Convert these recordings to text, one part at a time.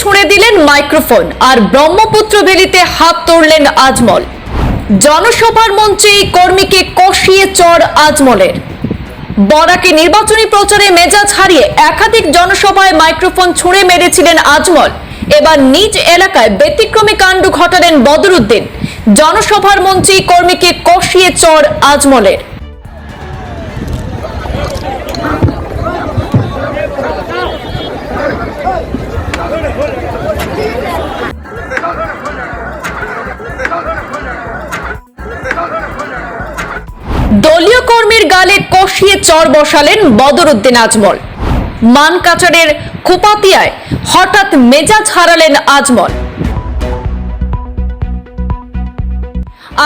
ছুঁড়ে দিলেন মাইক্রোফোন আর ব্রহ্মপুত্র ভ্যালিতে হাত তোড়লেন আজমল। জনসভার মঞ্চে এই কর্মীকে কষিয়ে চড় আজমলের। বরাকে নির্বাচনী প্রচারে মেজাজ হারিয়ে একাধিক জনসভায় মাইক্রোফোন ছুঁড়ে মেরেছিলেন আজমল। এবার নিজ এলাকায় ব্যতিক্রমী কাণ্ড ঘটালেন বদরুদ্দিন। জনসভার মঞ্চে কর্মীকে কষিয়ে চড় আজমলের। দলীয় কর্মীর গালে কষিয়ে চর বসালেন বদরুদ্দিন আজমল। মানকাচারের খোপাতিয়ায় হঠাৎ মেজাজ হারালেন আজমল।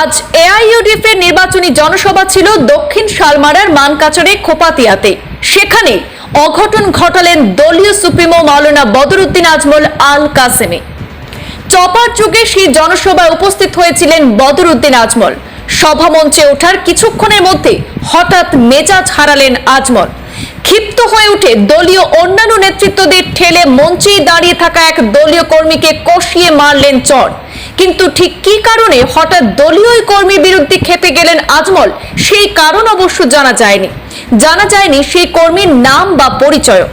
আজ এআইইউডিএফ এর নির্বাচনী জনসভা ছিল দক্ষিণ শালমারার মানকাচারে খোপাতিয়াতে। সেখানে অঘটন ঘটালেন দলীয় সুপ্রিমো মাওলানা বদরুদ্দিন আজমল আল কাসেমি চপার যুগে সেই জনসভায় উপস্থিত হয়েছিলেন বদরুদ্দিন আজমল। সভামঞ্চে ওঠার কিছুক্ষণের মধ্যে হঠাৎ মেজাজ হারালেন আজমল। ক্ষিপ্ত হয়ে উঠে দলীয় অন্যান্য নেতৃত্বদের ঠেলে মঞ্চেই দাঁড়িয়ে থাকা এক দলীয় কর্মীকে কষিয়ে মারলেন চর। কিন্তু ঠিক কী কারণে হঠাৎ দলীয় কর্মীর বিরুদ্ধে খেপে গেলেন আজমল, সেই কারণ অবশ্য জানা যায়নি। জানা যায়নি সেই কর্মীর নাম বা পরিচয়।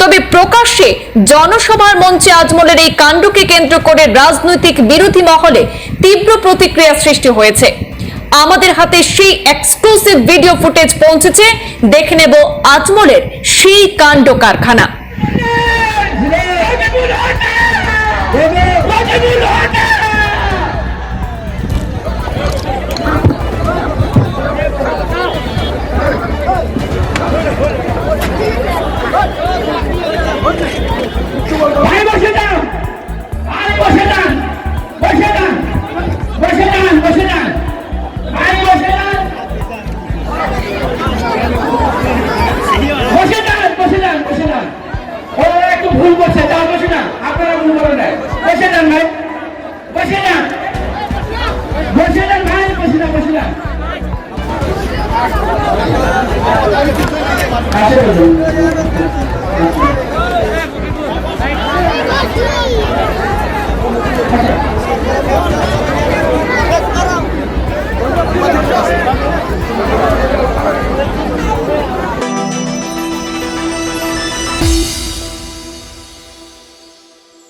তবে প্রকাশ্যে জনসভার মঞ্চে আজমলের এই কাণ্ডকে কেন্দ্র করে রাজনৈতিক বিরোধী মহলে তীব্র প্রতিক্রিয়া সৃষ্টি হয়েছে। আমাদের হাতে সেই এক্সক্লুসিভ ভিডিও ফুটেজ পৌঁছেছে। দেখে নেব আজমলের সেই কাণ্ড কারখানা। বসে যান। ওরা একটু ভুল করছে, যাও, বসে যান। বসে যান ভাই। বসে যান। বসে যান ভাই, বসে যান বসে যান। আসে